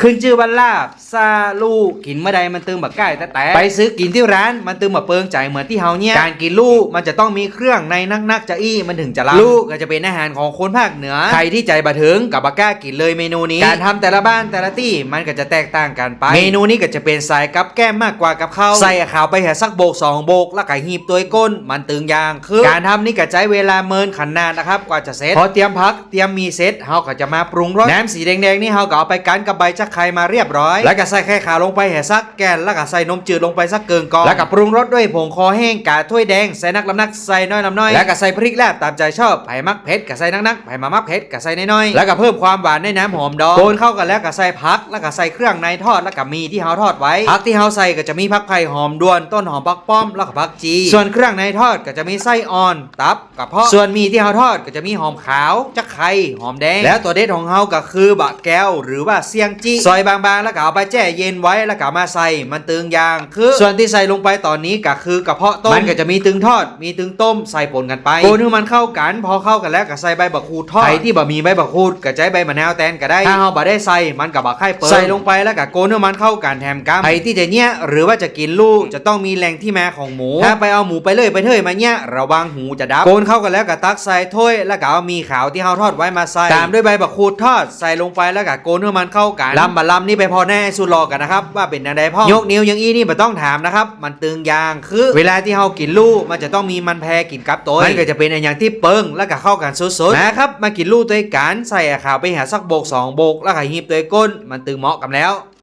ขึ้นชื่อว่าลาบซาลูกินเมื่อใดมันตึงแบบใกล้แต่แต่ไปซื้อกินที่ร้านมันตึงแบบเปิงใจเหมือนที่เฮาเนี่ยการกินลูกมันจะต้องมีเครื่องในนักๆจะอี้มันถึงจะลำลูกก็จะเป็นอาหารของคนภาคเหนือใครที่ใจบะถึงกับบะกล้ากินเลยเมนูนี้ การทำแต่ละบ้านแต่ละที่มันก็จะแตกต่างกันไป เมนูนี้ก็จะเป็นสายกับแก้มมากกว่ากับข้าวใส่ข่าวไปแห่สักโบกสองโบกแล้วก็หีบตัวก้นมันตึงยางคือการทำนี่ก็ใช้เวลาเมินขันนานนะครับกว่าจะเสร็จพอเตรียมพักเตรียมมีเสร็จเฮาก็จะมาปรุงรสน้ำสีแดงๆนี่เฮาก็เอาไปกันกับใบจักไข่มาเรียบร้อย แล้วก็ใส่ไข่ขาวลงไปแห่สักแกนแล้วก็ใส่นมจืดลงไปสักเกิงกองแล้วก็ปรุงรสด้วยผงคอแห้งกาถ้วยแดงใส่นักลำนักใส่น้อยลำน้อยแล้วก็ใส่พริกแลบตามใจชอบไผ่มักเผ็ดก็ใส่นักๆไผ่มามักเผ็ดก็ใส่น้อยๆแล้วก็เพิ่มความหวานด้วยน้ำหอมดองโกนเข้ากันแล้วก็ใส่ผัก แล้วก็ใส่เครื่องในทอดแล้วก็มีที่เฮาทอดไว้ผักที่เฮาใส่ก็จะมีผักไผ่หอมดวนต้นหอมปักป้อมแล้วก็ผักจีส่วนเครื่องในทอดก็จะมีไส้อ่อน ตับกระเพาะส่วนมีที่เฮาทอดก็จะมีหอมขาวจักไข่หอมแดง แล้วตัวเด็ดของเฮาก็คือบะแก้ว หรือว่าเสียงจีซอยบางๆ แล้วก็เอาไปแช่เย็นไว้แล้วก็เอามาใส่มันตึงยางคือ ส่วนที่ใส่ลงไปตอนนี้ก็คือกระเพาะต้มมันก็จะมีตึงทอด มีตึงต้มใส่ปนกันไปโกนให้มันเข้ากัน พอเข้ากันแล้วก็ใส่ใบบักคูดทอดใครที่บะมีใบบักคูดก็ใช้ใบมะนาวแตนก็ได้ถ้าเฮาบ่ได้ใส่มันก็บ่ไข่เปิดใส่ลงไปแล้วก็โกนให้มันเข้ากันแถมกำใครที่จะเนี้ยหรือว่าจะกินลูกจะต้องมีแหล่งที่มาของหมู ถ้าไปเอาหมูไปเลยไปเถยมาเนี้ยระวังหูจะดับโกนเข้ากันแล้วก็ตักใส่ถ้วยแล้วก็เอามีขาวที่เฮาทอดไว้มาใส่ตามด้วยใบบักคูดทอดใส่ลงไปแล้วก็โกนให้มันเข้ากันลำบะลำนี่ไปพอแน่สุดรอกันนะครับ ว่าเป็นยังไงพ่อยกนิ้วอยังอี้นี่บ่ต้องถามนะครับ มันตึงยางคือ เวลาที่เฮากินลูกมันจะต้องมีมันแพรกินกับตัวมันก็จะเป็นอย่างที่เปิงแล้วก็เข้ากันสุดๆนะครับมากินลูกตัวกันใส่ข่าวไปหาสักโบกสองโบกแล้วก็หีบตัวก้น มันตึงเหมาะกันแล้ว